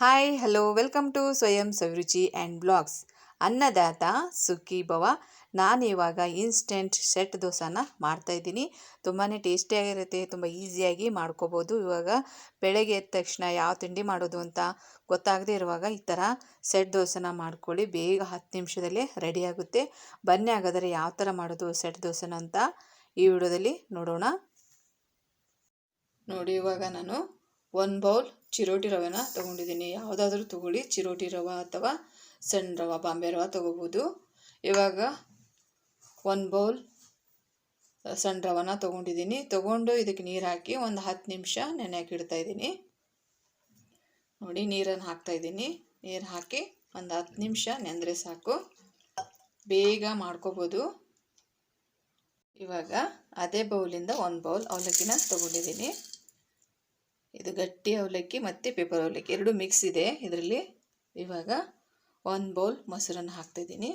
Hi hello welcome to ಸ್ವಯಂ ಸವಿರುಚಿ and blogs ಅನ್ನದಾತ ಸುಖಿ ಭವ ನಾನು ಇವಾಗ ಇನ್ಸ್ಟೆಂಟ್ ಸೆಟ್ ದೋಸೆನ ಮಾಡ್ತಾಯಿದ್ದೀನಿ ತುಂಬಾ ಟೇಸ್ಟಿಯಾಗಿರುತ್ತೆ ತುಂಬ ಈಸಿಯಾಗಿ ಮಾಡ್ಕೋಬೋದು. ಇವಾಗ ಬೆಳಗ್ಗೆ ಎದ್ದ ತಕ್ಷಣ ಯಾವ ತಿಂಡಿ ಮಾಡೋದು ಅಂತ ಗೊತ್ತಾಗದೇ ಇರುವಾಗ ಈ ಥರ ಸೆಟ್ ದೋಸೆನ ಮಾಡ್ಕೊಳ್ಳಿ. ಬೇಗ ಹತ್ತು ನಿಮಿಷದಲ್ಲೇ ರೆಡಿಯಾಗುತ್ತೆ ಬನ್ನಿ ಹಾಗಾದರೆ ಯಾವ ಥರ ಮಾಡೋದು ಸೆಟ್ ದೋಸೆನ ಅಂತ ಈ ವಿಡಿಯೋದಲ್ಲಿ ನೋಡೋಣ. ನೋಡಿ ಇವಾಗ ನಾನು ಒಂದು ಬೌಲ್ ಚಿರೋಟಿ ರವೆನ ತೊಗೊಂಡಿದ್ದೀನಿ. ಯಾವುದಾದ್ರೂ ತೊಗೊಳ್ಳಿ. ಚಿರೋಟಿ ರವೆ ಅಥವಾ ಸಣ್ಣ ರವೆ, ಬಾಂಬೆ ರವೆ ತೊಗೋಬೋದು. ಇವಾಗ ಒಂದು ಬೌಲ್ ಸಣ್ಣ ರವೆನ ತೊಗೊಂಡಿದ್ದೀನಿ. ತೊಗೊಂಡು ಇದಕ್ಕೆ ನೀರು ಹಾಕಿ ಒಂದು ಹತ್ತು ನಿಮಿಷ ನೆನೆಯಕ್ಕೆ ಇದ್ದೀನಿ. ನೋಡಿ ನೀರನ್ನು ಹಾಕ್ತಾಯಿದ್ದೀನಿ ನೀರು ಹಾಕಿ ಒಂದು ಹತ್ತು ನಿಮಿಷ ನೆಂದರೆ ಸಾಕು. ಬೇಗ ಮಾಡ್ಕೋಬೋದು. ಇವಾಗ ಅದೇ ಬೌಲಿಂದ ಒಂದು ಬೌಲ್ ಅವಲಕ್ಕಿನ ತೊಗೊಂಡಿದ್ದೀನಿ. ಇದು ಗಟ್ಟಿ ಅವಲಕ್ಕಿ ಮತ್ತು ಪೇಪರ್ ಅವಲಕ್ಕಿ. ಎರಡು ಮಿಕ್ಸ್ ಇದೆ ಇದರಲ್ಲಿ. ಇವಾಗ ಒಂದು ಬೌಲ್ ಮೊಸರನ್ನು ಹಾಕ್ತಾಯಿದ್ದೀನಿ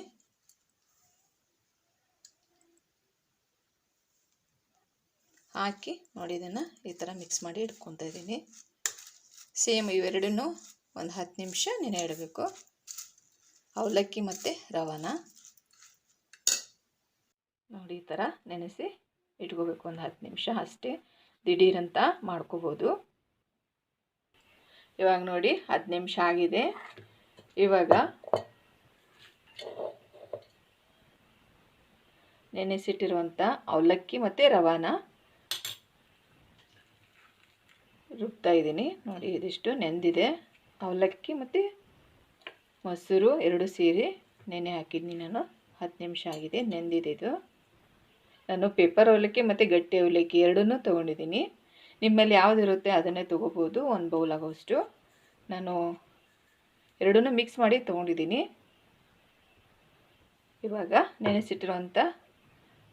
ಹಾಕಿ ನೋಡಿ ಇದನ್ನು ಈ ಥರ ಮಿಕ್ಸ್ ಮಾಡಿ ಇಟ್ಕೊತಾ ಇದ್ದೀನಿ. ಸೇಮ್ ಇವೆರಡನ್ನೂ ಒಂದು ಹತ್ತು ನಿಮಿಷ ನೆನೆ ಇಡಬೇಕು ಅವಲಕ್ಕಿ ಮತ್ತು ರವಾನ. ನೋಡಿ ಈ ಥರ ನೆನೆಸಿ ಇಟ್ಕೋಬೇಕು ಒಂದು ಹತ್ತು ನಿಮಿಷ ಅಷ್ಟೇ. ದಿಢೀರಂತ ಮಾಡ್ಕೋಬೋದು. ಇವಾಗ ನೋಡಿ ಹತ್ತು ನಿಮಿಷ ಆಗಿದೆ. ಇವಾಗ ನೆನೆಸಿಟ್ಟಿರುವಂಥ ಅವಲಕ್ಕಿ ಮತ್ತು ರವಾನ ರುಬ್ತಾ ಇದ್ದೀನಿ. ನೋಡಿ ಇದಿಷ್ಟು ನೆಂದಿದೆ. ಅವಲಕ್ಕಿ ಮತ್ತು ಮೊಸರು ಎರಡು ಸೀರೆ ನೆನೆ ಹಾಕಿದ್ದೀನಿ ನಾನು. ಹತ್ತು ನಿಮಿಷ ಆಗಿದೆ, ನೆಂದಿದೆ ಇದು. ನಾನು ಪೇಪರ್ ಅವಲಕ್ಕಿ ಮತ್ತು ಗಟ್ಟಿ ಅವಲಕ್ಕಿ ಎರಡನ್ನೂ ತೊಗೊಂಡಿದ್ದೀನಿ. ನಿಮ್ಮಲ್ಲಿ ಯಾವುದಿರುತ್ತೆ ಅದನ್ನೇ ತೊಗೋಬೋದು. ಒಂದು ಬೌಲ್ ಆಗೋಷ್ಟು ನಾನು ಎರಡನ್ನೂ ಮಿಕ್ಸ್ ಮಾಡಿ ತೊಗೊಂಡಿದ್ದೀನಿ. ಇವಾಗ ನೆನೆಸಿಟ್ಟಿರುವಂಥ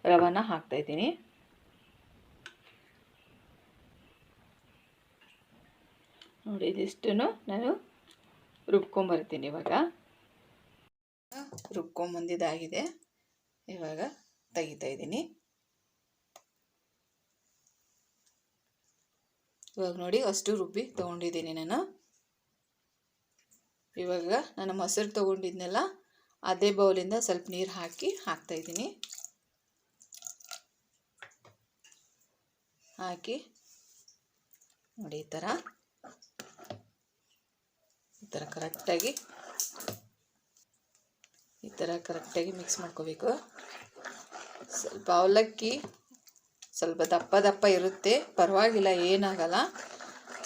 ರವಾನ ಹಾಕ್ತಾಯಿದ್ದೀನಿ ನೋಡಿ ಇದಿಷ್ಟು ನಾನು ರುಬ್ಕೊಂಬರ್ತೀನಿ ಇವಾಗ. ರುಬ್ಕೊಂಬಂದಿದ್ದಾಗಿದೆ. ಇವಾಗ ತೆಗಿತಾ ಇದ್ದೀನಿ. ಇವಾಗ ನೋಡಿ ಅಷ್ಟು ರುಬ್ಬಿ ತೊಗೊಂಡಿದ್ದೀನಿ ನಾನು. ಇವಾಗ ನಾನು ಮೊಸರು ತೊಗೊಂಡಿದ್ನೆಲ್ಲ, ಅದೇ ಬೌಲಿಂದ ಸ್ವಲ್ಪ ನೀರು ಹಾಕಿ ಹಾಕ್ತಾಯಿದ್ದೀನಿ ಹಾಕಿ ನೋಡಿ ಈ ಥರ ಈ ಥರ ಕರೆಕ್ಟಾಗಿ, ಈ ಥರ ಕರೆಕ್ಟಾಗಿ ಮಿಕ್ಸ್ ಮಾಡ್ಕೋಬೇಕು. ಸ್ವಲ್ಪ ಅವಲಕ್ಕಿ ಸ್ವಲ್ಪ ದಪ್ಪ ದಪ್ಪ ಇರುತ್ತೆ. ಪರವಾಗಿಲ್ಲ, ಏನಾಗಲ್ಲ.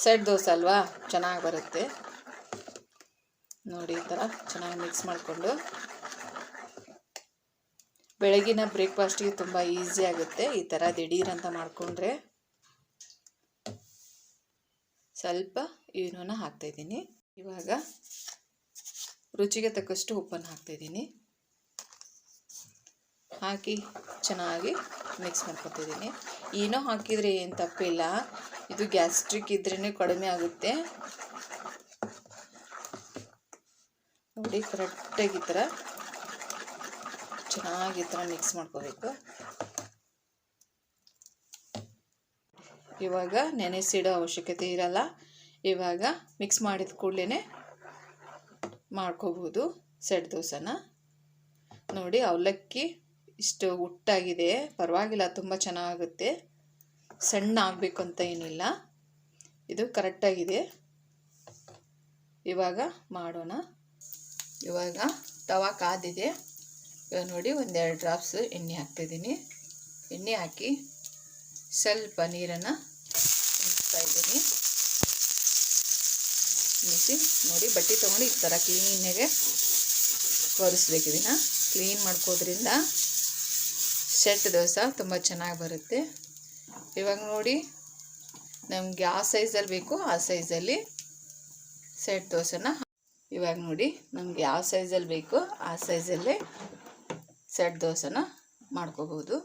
ಸೆಟ್ ದೋಸೆ ಅಲ್ವಾ? ಚೆನ್ನಾಗಿ ಬರುತ್ತೆ. ನೋಡಿ, ಈ ಥರ ಚೆನ್ನಾಗಿ ಮಿಕ್ಸ್ ಮಾಡಿಕೊಂಡು. ಬೆಳಗಿನ ಬ್ರೇಕ್ಫಾಸ್ಟಿಗೆ ತುಂಬ ಈಸಿ ಆಗುತ್ತೆ. ಈ ಥರ ದಿಢೀರಂತ ಮಾಡಿಕೊಂಡ್ರೆ. ಸ್ವಲ್ಪ ಇವನನ್ನ ಹಾಕ್ತಾಯಿದ್ದೀನಿ ಇವಾಗ ರುಚಿಗೆ ತಕ್ಕಷ್ಟು ಉಪ್ಪನ್ನು ಹಾಕ್ತಾಯಿದ್ದೀನಿ ಹಾಕಿ ಚೆನ್ನಾಗಿ ಮಿಕ್ಸ್ ಮಾಡ್ಕೊತಿದ್ದೀನಿ. ಏನೋ ಹಾಕಿದರೆ ಏನು ತಪ್ಪಿಲ್ಲ. ಇದು ಗ್ಯಾಸ್ಟ್ರಿಕ್ ಇದ್ರೇ ಕಡಿಮೆ ಆಗುತ್ತೆ. ನೋಡಿ ಕರೆಕ್ಟಾಗಿ ಈ ಥರ ಚೆನ್ನಾಗಿ ಈ ಥರ ಮಿಕ್ಸ್ ಮಾಡ್ಕೋಬೇಕು. ಇವಾಗ ನೆನೆಸಿಡೋ ಅವಶ್ಯಕತೆ ಇರಲ್ಲ. ಇವಾಗ ಮಿಕ್ಸ್ ಮಾಡಿದ ಕೂಡಲೇ ಮಾಡ್ಕೋಬೋದು. ಸೆಟ್ ದೋಸೆನ. ನೋಡಿ, ಅವಲಕ್ಕಿ ಇಷ್ಟು ಉಟ್ಟಾಗಿದೆ ಪರವಾಗಿಲ್ಲ, ತುಂಬ ಚೆನ್ನಾಗುತ್ತೆ. ಸಣ್ಣ ಆಗಬೇಕು ಅಂತ ಏನಿಲ್ಲ. ಇದು ಕರೆಕ್ಟಾಗಿದೆ. ಇವಾಗ ಮಾಡೋಣ. ಇವಾಗ ತವಾ ಕಾದಿದೆ. ಇವಾಗ ನೋಡಿ ಒಂದೆರಡು ಡ್ರಾಪ್ಸ್ ಎಣ್ಣೆ ಹಾಕ್ತಿದ್ದೀನಿ. ಎಣ್ಣೆ ಹಾಕಿ ಸ್ವಲ್ಪ ನೀರನ್ನು ಇದ್ದೀನಿ. ಮಿಸಿ ನೋಡಿ ಬಟ್ಟೆ ತೊಗೊಂಡು ಈ ಥರ ಕ್ಲೀನಾಗೆ ಒರೆಸ್ಬೇಕಿದ್ದೀನ ಕ್ಲೀನ್ ಮಾಡ್ಕೋದ್ರಿಂದ ಸೆಟ್ ದೋಸೆ ತುಂಬ ಚೆನ್ನಾಗಿ ಬರುತ್ತೆ. ಇವಾಗ ನೋಡಿ ನಮಗೆ ಯಾವ ಸೈಜಲ್ಲಿ ಬೇಕು, ಆ ಸೈಜಲ್ಲಿ ಸೆಟ್ ದೋಸೆನ. ಇವಾಗ ನೋಡಿ ನಮ್ಗೆ ಯಾವ ಸೈಜಲ್ಲಿ ಬೇಕು, ಆ ಸೈಜಲ್ಲಿ ಸೆಟ್ ದೋಸೆನ ಮಾಡ್ಕೋಬೋದು.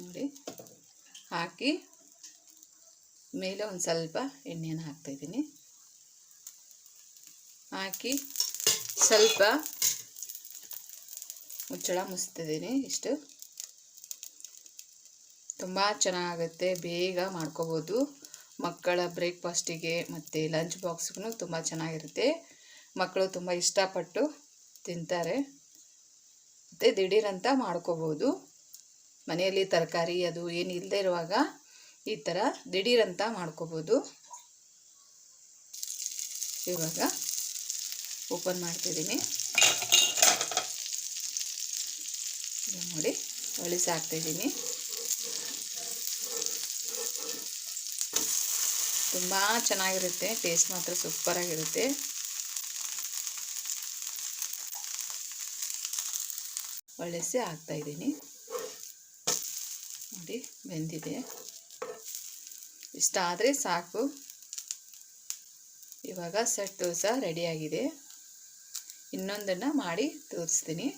ನೋಡಿ, ಹಾಕಿ ಮೇಲೆ ಒಂದು ಸ್ವಲ್ಪ ಎಣ್ಣೆಯನ್ನು ಹಾಕ್ತಾಯಿದ್ದೀನಿ ಹಾಕಿ ಸ್ವಲ್ಪ ಮುಚ್ಚಳ ಮುಚ್ತಿದ್ದೀನಿ ಇಷ್ಟು. ತುಂಬ ಚೆನ್ನಾಗುತ್ತೆ, ಬೇಗ ಮಾಡ್ಕೋಬೋದು. ಮಕ್ಕಳ ಬ್ರೇಕ್ಫಾಸ್ಟಿಗೆ ಮತ್ತು ಲಂಚ್ ಬಾಕ್ಸ್ಗೂ ತುಂಬ ಚೆನ್ನಾಗಿರುತ್ತೆ. ಮಕ್ಕಳು ತುಂಬ ಇಷ್ಟಪಟ್ಟು ತಿಂತಾರೆ. ಮತ್ತು ದಿಢೀರಂತ ಮಾಡ್ಕೋಬೋದು. ಮನೆಯಲ್ಲಿ ತರಕಾರಿ ಅದು ಏನು ಇಲ್ಲದೆ ಇರುವಾಗ ಈ ಥರ ದಿಢೀರಂತ ಮಾಡ್ಕೋಬೋದು. ಇವಾಗ ಓಪನ್ ಮಾಡ್ತಿದ್ದೀನಿ. ನೋಡಿ ಒಳಿಸಿ ಹಾಕ್ತಿದ್ದೀನಿ ತುಂಬ ಚೆನ್ನಾಗಿರುತ್ತೆ, ಟೇಸ್ಟ್ ಮಾತ್ರ ಸೂಪರಾಗಿರುತ್ತೆ. ಒಳ್ಳೆಸಿ ಹಾಕ್ತಾಯಿದ್ದೀನಿ ನೋಡಿ, ಬೆಂದಿದೆ. ಇಷ್ಟ ಆದರೆ ಸಾಕು. ಇವಾಗ ಸೆಟ್ ದೋಸ ರೆಡಿಯಾಗಿದೆ. ಇನ್ನೊಂದನ್ನು ಮಾಡಿ ತೋರಿಸ್ತೀನಿ.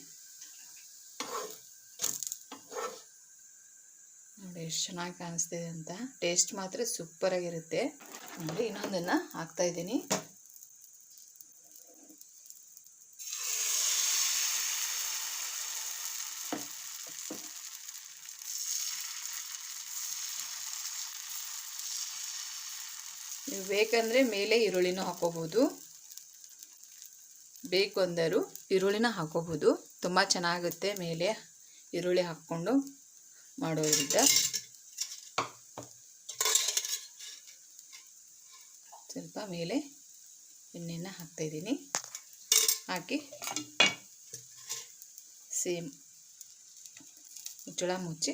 ನೋಡಿ ಎಷ್ಟು ಚೆನ್ನಾಗಿ ಕಾಣಿಸ್ತಿದೆ ಅಂತ. ಟೇಸ್ಟ್ ಮಾತ್ರ ಸೂಪರಾಗಿರುತ್ತೆ ನೋಡಿ ಇನ್ನೊಂದನ್ನು ಹಾಕ್ತಾಯಿದ್ದೀನಿ ನೀವು ಬೇಕಂದರೆ ಮೇಲೆ ಈರುಳ್ಳಿನೂ ಹಾಕೋಬೋದು. ಬೇಕು ಅಂದರು ಈರುಳ್ಳಿನ ಹಾಕೋಬೋದು. ತುಂಬ ಚೆನ್ನಾಗುತ್ತೆ ಮೇಲೆ ಈರುಳ್ಳಿ ಹಾಕ್ಕೊಂಡು ಮಾಡೋದ್ರಿಂದ. ಸ್ವಲ್ಪ ಮೇಲೆ ಎಣ್ಣೆನ ಹಾಕ್ತಾಯಿದ್ದೀನಿ ಹಾಕಿ ಸೇಮ್ ಮುಚ್ಚಳ ಮುಚ್ಚಿ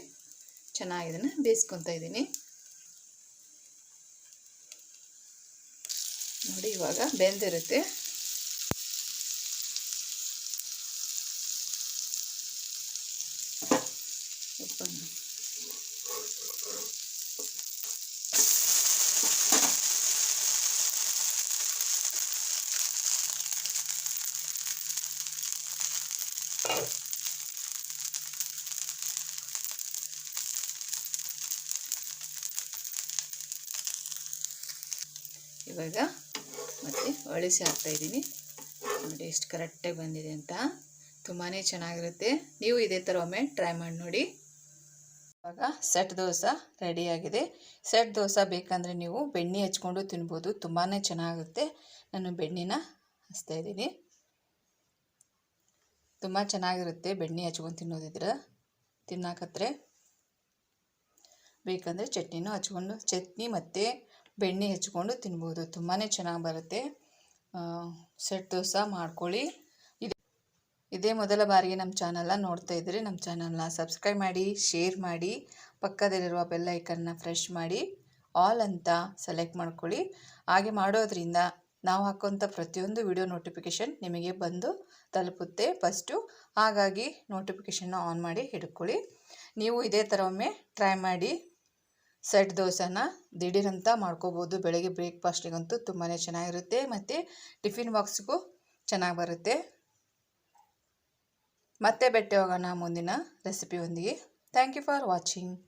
ಚೆನ್ನಾಗಿ ಇದನ್ನು ಬೇಯಿಸ್ಕೊತಾ ಇದ್ದೀನಿ. ನೋಡಿ ಇವಾಗ ಬೆಂದಿರುತ್ತೆ. ಇವಾಗ ಮತ್ತು ಅಳಿಸಿ ಹಾಕ್ತಾಯಿದ್ದೀನಿ ನೋಡಿ ಎಷ್ಟು ಕರೆಕ್ಟಾಗಿ ಬಂದಿದೆ ಅಂತ. ತುಂಬಾ ಚೆನ್ನಾಗಿರುತ್ತೆ. ನೀವು ಇದೇ ಥರ ಒಮ್ಮೆ ಟ್ರೈ ಮಾಡಿ ನೋಡಿ. ಇವಾಗ ಸೆಟ್ ದೋಸೆ ರೆಡಿಯಾಗಿದೆ ಸೆಟ್ ದೋಸೆ ಬೇಕಂದರೆ ನೀವು ಬೆಣ್ಣೆ ಹಚ್ಕೊಂಡು ತಿನ್ಬೋದು. ತುಂಬಾ ಚೆನ್ನಾಗುತ್ತೆ ನಾನು ಬೆಣ್ಣೆನ ಹಚ್ತಾ ಇದ್ದೀನಿ. ತುಂಬ ಚೆನ್ನಾಗಿರುತ್ತೆ ಬೆಣ್ಣೆ ಹಚ್ಕೊಂಡು ತಿನ್ನೋದಿದ್ರೆ. ತಿನ್ನಾಕತ್ರೆ. ಬೇಕಂದರೆ ಚಟ್ನಿನೂ ಹಚ್ಕೊಂಡು, ಚಟ್ನಿ ಮತ್ತು ಬೆಣ್ಣೆ ಹಚ್ಕೊಂಡು ತಿನ್ಬೋದು. ತುಂಬಾ ಚೆನ್ನಾಗಿ ಬರುತ್ತೆ. ಸೆಟ್ ದೋಸೆ ಮಾಡ್ಕೊಳ್ಳಿ. ಇದು ಇದೇ ಮೊದಲ ಬಾರಿಗೆ ನಮ್ಮ ಚಾನಲ್ನ ನೋಡ್ತಾ ಇದ್ದರೆ ನಮ್ಮ ಚಾನಲ್ನ ಸಬ್ಸ್ಕ್ರೈಬ್ ಮಾಡಿ, ಶೇರ್ ಮಾಡಿ, ಪಕ್ಕದಲ್ಲಿರುವ ಬೆಲ್ ಐಕನ್ನ ಫ್ರೆಶ್ ಮಾಡಿ, ಆಲ್ ಅಂತ ಸೆಲೆಕ್ಟ್ ಮಾಡ್ಕೊಳ್ಳಿ. ಹಾಗೆ ಮಾಡೋದ್ರಿಂದ ನಾವು ಹಾಕೋಂಥ ಪ್ರತಿಯೊಂದು ವಿಡಿಯೋ ನೋಟಿಫಿಕೇಷನ್ ನಿಮಗೆ ಬಂದು ತಲುಪುತ್ತೆ. ಫಸ್ಟು ಹಾಗಾಗಿ ನೋಟಿಫಿಕೇಷನ್ನ ಆನ್ ಮಾಡಿ ಹಿಡ್ಕೊಳ್ಳಿ. ನೀವು ಇದೇ ಥರ ಒಮ್ಮೆ ಟ್ರೈ ಮಾಡಿ ಸೆಟ್ ದೋಸೆನ ದಿಢೀರಂತ ಮಾಡ್ಕೋಬೋದು. ಬೆಳಗ್ಗೆ ಬ್ರೇಕ್ಫಾಸ್ಟಿಗಂತೂ ತುಂಬಾ ಚೆನ್ನಾಗಿರುತ್ತೆ. ಮತ್ತು ಟಿಫಿನ್ ಬಾಕ್ಸ್ಗೂ ಚೆನ್ನಾಗಿ ಬರುತ್ತೆ. ಮತ್ತೆ ಬೆಟ್ಟೆ ಹೋಗೋಣ ಮುಂದಿನ ರೆಸಿಪಿಯೊಂದಿಗೆ. Thank you for watching.